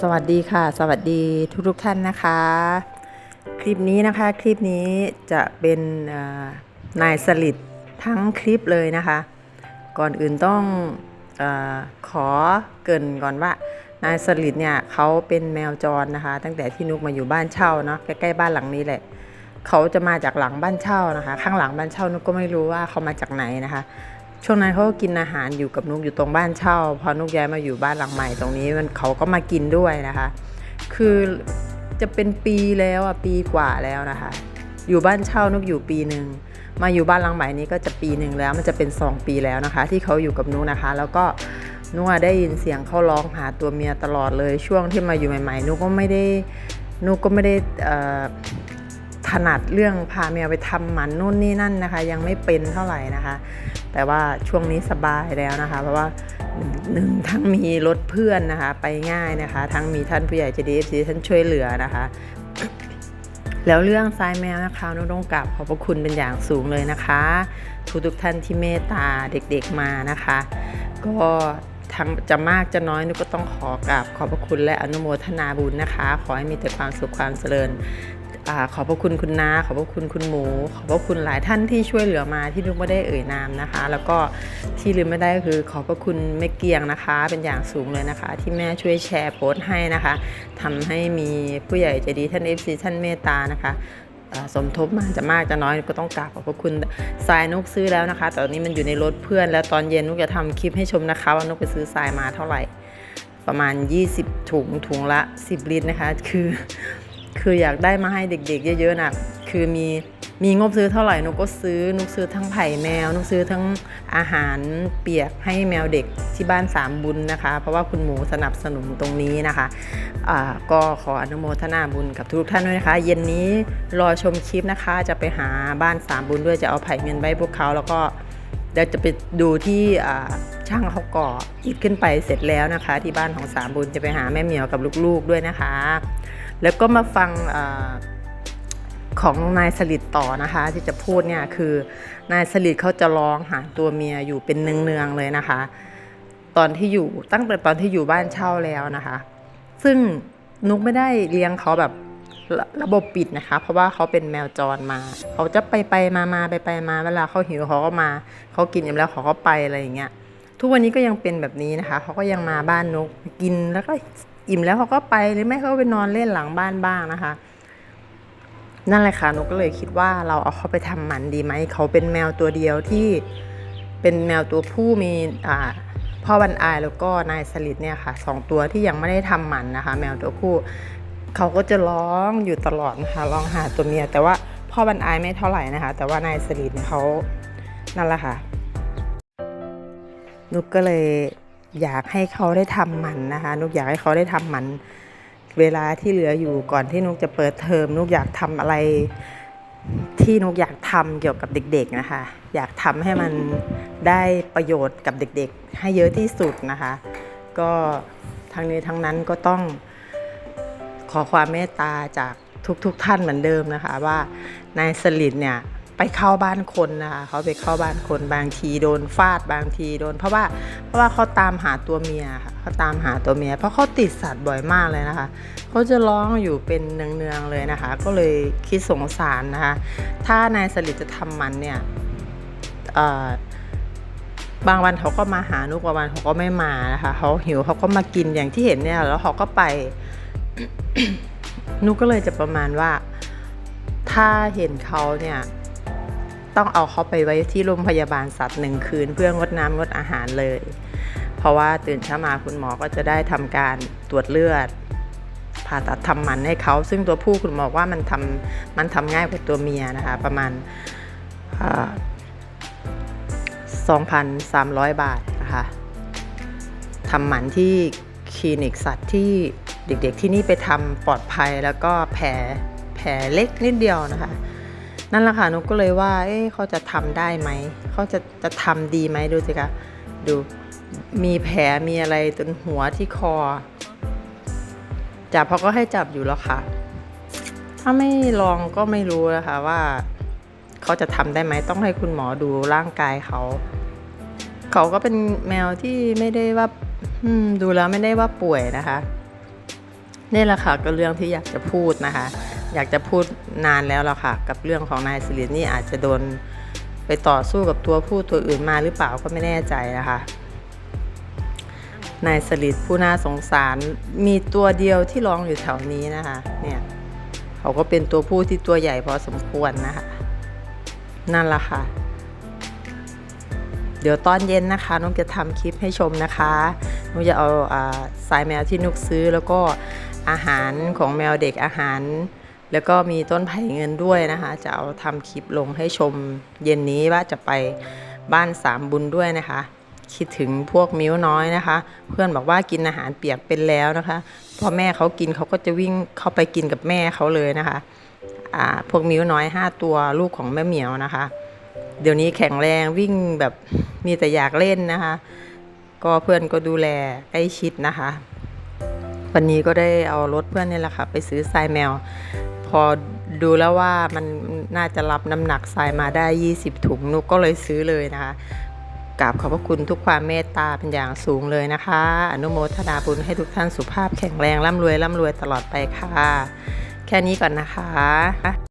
สวัสดีค่ะ สวัสดีทุกทุกท่านนะคะ คลิปนี้นะคะคลิปนี้จะเป็นนายสลิดทั้งคลิปเลยนะคะ ก่อนอื่นต้องอขอเกินก่อนว่านายสลิดเนี่ยเขาเป็นแมวจรนะคะ ตั้งแต่ที่นุกมาอยู่บ้านเช่าเนาะใกล้ๆบ้านหลังนี้แหละเขาจะมาจากหลังบ้านเช่านะคะ ข้างหลังบ้านเช่านุกก็ไม่รู้ว่าเขามาจากไหนนะคะ ช่วงนั้นเขาก็กินอาหารอยู่กับนุกอยู่ตรงบ้านเช่า พอนุกย้ายมาอยู่บ้านหลังใหม่ตรงนี้มันเขาก็มากินด้วยนะคะ คือจะเป็นปีแล้วอะปีกว่าแล้วนะคะ อยู่บ้านเช่านุกอยู่ปีหนึ่งมาอยู่บ้านหลังใหม่นี้ก็จะปีหนึ่งแล้วมันจะเป็นสองปีแล้วนะคะ ที่เขาอยู่กับนุกนะคะ แล้วก็นุกได้ยินเสียงเขาร้องหาตัวเมียตลอดเลยช่วงที่มาอยู่ใหม่ๆนุกก็ไม่ได้นุกก็ไม่ได้ถนัดเรื่องพาแมวไปทำหมันนู่นนี่นั่นนะคะ ยังไม่เป็นเท่าไหร่นะคะ แต่ว่าช่วงนี้สบายแล้วนะคะ เพราะว่าหนึ่งทั้งมีรถเพื่อนนะคะ ไปง่ายนะคะ ทั้งมีท่านผู้ใหญ่ใจดีที่ท่านช่วยเหลือนะคะ แล้วเรื่องทรายแมวนะคะนุต้องกลับขอบพระคุณเป็นอย่างสูงเลยนะคะ ทุกทุกท่านที่เมตตาเด็กๆมานะคะ ก็ทั้งจะมากจะน้อยนุกก็ต้องขอกราบขอบพระคุณและอนุโมทนาบุญนะคะ ขอให้มีแต่ความสุขความเจริญ อขอบพระคุณคุณนาขอบพระคุณคุณหมู ขอบพระคุณหลายท่านที่ช่วยเหลือมาที่นุกไม่ได้เอ่ยนามนะคะ แล้วก็ที่ลืมไม่ได้ก็คือขอบพระคุณแม่เกียงนะคะ เป็นอย่างสูงเลยนะคะ ที่แม่ช่วยแชร์โพสต์ให้นะคะทำให้มีผู้ใหญ่ใจดีท่าน FC ท่านเมตตานะคะสมทบมาจะมากจะน้อยก็ต้องกราบขอบพระคุณทรายนุกซื้อแล้วนะคะแต่ตอนนี้มันอยู่ในรถเพื่อน แล้วตอนเย็นนุกจะทำคลิปให้ชมนะคะ ว่านุกไปซื้อทรายมาเท่าไหร่ ประมาณ 20 ถุงถุงละ 10 ลิตรนะคะ คือ คืออยากได้มาให้เด็ก ๆ เยอะๆนะคือมีมีงบซื้อเท่าไหร่นุกก็ซื้อนุกซื้อทั้งไผ่แมวนุกซื้อทั้งอาหารเปียกให้แมวเด็กที่บ้านสามบุญนะคะ เพราะว่าคุณหมูสนับสนุนตรงนี้นะคะอ่าก็ขออนุโมทนาบุญกับทุกท่านด้วยนะคะ เย็นนี้รอชมคลิปนะคะ จะไปหาบ้านสามบุญด้วยจะเอาไผ่เงินไว้พวกเขาแล้วก็เดี๋ยวจะไปดูที่ช่างเขาก่ออิฐขึ้นไปเสร็จแล้วนะคะ ที่บ้านของสามบุญจะไปหาแม่เหมียวกับลูกๆด้วยนะคะ แล้วก็มาฟังอของนายสลิดต่อนะคะ ที่จะพูดเนี่ยคือนายสลิดเขาจะร้องหาตัวเมียอยู่เป็นเนืองๆเลยนะคะ ตอนที่อยู่ตั้งแต่ตอนที่อยู่บ้านเช่าแล้วนะคะ ซึ่งนุกไม่ได้เลี้ยงเขาแบบระระบบปิดนะคะ เพราะว่าเขาเป็นแมวจรมา เขาจะไปไปมามาไปไปมาเวลาเขาหิวเขาก็มาเขากินอิ่มแล้วเขาก็ไปอะไรอย่างเงี้ยทุกวันนี้ก็ยังเป็นแบบนี้นะคะเขาก็ยังมาบ้านนกกินแล้วก็ อิ่มแล้วเขาก็ไปหรือไม่เขาก็ไปนอนเล่นหลังบ้านบ้างนะคะ นั่นแหละค่ะนกก็เลยคิดว่าเราเอาเขาไปทำหมันดีไหมเขาเป็นแมวตัวเดียวที่เป็นแมวตัวผู้มีอ่าพ่อวันอายแล้วก็นายสลิดเนี่ยค่ะสองตัวที่ยังไม่ได้ทำหมันนะคะ แมวตัวผู้เขาก็จะร้องอยู่ตลอดนะคะร้องหาตัวเมีย แต่ว่าพ่อวันอายไม่เท่าไหร่นะคะ แต่ว่านายสลิดเนี่ยเขานั่นแหละค่ะนุกก็เลย อยากให้เขาได้ทำหมันนะคะนุกอยากให้เขาได้ทำหมัน เวลาที่เหลืออยู่ก่อนที่นุกจะเปิดเทอมนุกอยากทำอะไร ที่นุกอยากทำเกี่ยวกับเด็ก ๆนะคะ อยากทำให้มันได้ประโยชน์กับเด็ก ๆ ให้เยอะที่สุดนะคะ ก็ทั้งนี้ทั้งนั้นก็ต้องขอความเมตตาจากทุกๆทท่านเหมือนเดิมนะคะ ว่านายสลิดเนี่ย ไปเข้าบ้านคนนะคะเขาไปเข้าบ้านคนบางทีโดนฟาดบางทีโดน เพราะว่าเพราะว่าเขาตามหาตัวเมียค่ะเขาตามหาตัวเมีย เพราะเขาติดสัตว์บ่อยมากเลยนะคะเขาจะร้องอยู่เป็นเนืองๆเลยนะคะ ก็เลยคิดสงสารนะคะ ถ้านายสลิดจะทำมันเนี่ยบางวันเขาก็มาหานุกบางวันเขาก็ไม่มานะคะเขาหิวเขาก็มากินอย่างที่เห็นเนี่ยแล้วเขาก็ไปนุกก็เลยจะประมาณว่า ถ้าเห็นเขาเนี่ย ต้องเอาเขาไปไว้ที่โรงพยาบาลสัตว์หนึ่งคืน เพื่องดน้ำงดอาหารเลย เพราะว่าตื่นเช้ามาคุณหมอก็จะได้ทำการตรวจเลือดผ่าตัดทำหมันให้เขา ซึ่งตัวผู้คุณหมอบอกว่ามันทำมันทำง่ายกว่าตัวเมียนะคะ ประมาณสองพันสามร้อยบาทนะคะทำหมันที่คลินิกสัตว์ที่เด็กๆที่นี่ไปทำปลอดภัยแล้วก็แผลแผลเล็กนิดเดียวนะคะ นั่นแหละค่ะนุกก็เลยว่า เอ๊ะเขาจะทำได้ไหม เขาจะจะทำดีไหมดูสิคะดูมีแผลมีอะไรตรงหัวที่คอจับเขาก็ให้จับอยู่แล้วค่ะ ถ้าไม่ลองก็ไม่รู้นะคะว่า เขาจะทำได้ไหมต้องให้คุณหมอดูร่างกายเขา เขาก็เป็นแมวที่ไม่ได้ว่าดูแล้วไม่ได้ว่าป่วยนะคะนี่แหละค่ะก็เรื่องที่อยากจะพูดนะคะ อยากจะพูดนานแล้วล่ะค่ะ กับเรื่องของนายสิรินี่อาจจะโดนไปต่อสู้กับตัวผู้ตัวอื่นมาหรือเปล่าก็ไม่แน่ใจนะคะนายสลิดผู้น่าสงสารมีตัวเดียวที่ร้องอยู่แถวนี้นะคะเนี่ยเขาก็เป็นตัวผู้ที่ตัวใหญ่พอสมควรนะคะ นั่นละค่ะ เดี๋ยวตอนเย็นนะคะนุกจะทำคลิปให้ชมนะคะนุกจะเอาอาสายแมวที่นุกซื้อแล้วก็อาหารของแมวเด็กอาหาร แล้วก็มีต้นไผ่เงินด้วยนะคะ จะเอาทำคลิปลงให้ชมเย็นนี้ว่าจะไปบ้านสามบุญด้วยนะคะ คิดถึงพวกมิ้วน้อยนะคะ เพื่อนบอกว่ากินอาหารเปียกเป็นแล้วนะคะพอแม่เขากินเขาก็จะวิ่งเข้าไปกินกับแม่เขาเลยนะคะอ่าพวกมิ้วน้อย 5 ตัวลูกของแม่เหมียวนะคะ เดี๋ยวนี้แข็งแรงวิ่งแบบมีแต่อยากเล่นนะคะ ก็เพื่อนก็ดูแลใกล้ชิดนะคะ วันนี้ก็ได้เอารถเพื่อนนี่แหละค่ะไปซื้อทรายแมว พอดูแล้วว่ามันน่าจะรับน้ำหนักทรายมาได้ 20 ถุงนุกก็เลยซื้อเลยนะคะกราบขอบพระคุณทุกความเมตตาเป็นอย่างสูงเลยนะคะ อนุโมทนาบุญให้ทุกท่านสุขภาพแข็งแรงร่ำรวยร่ำรวยตลอดไปค่ะ แค่นี้ก่อนนะคะ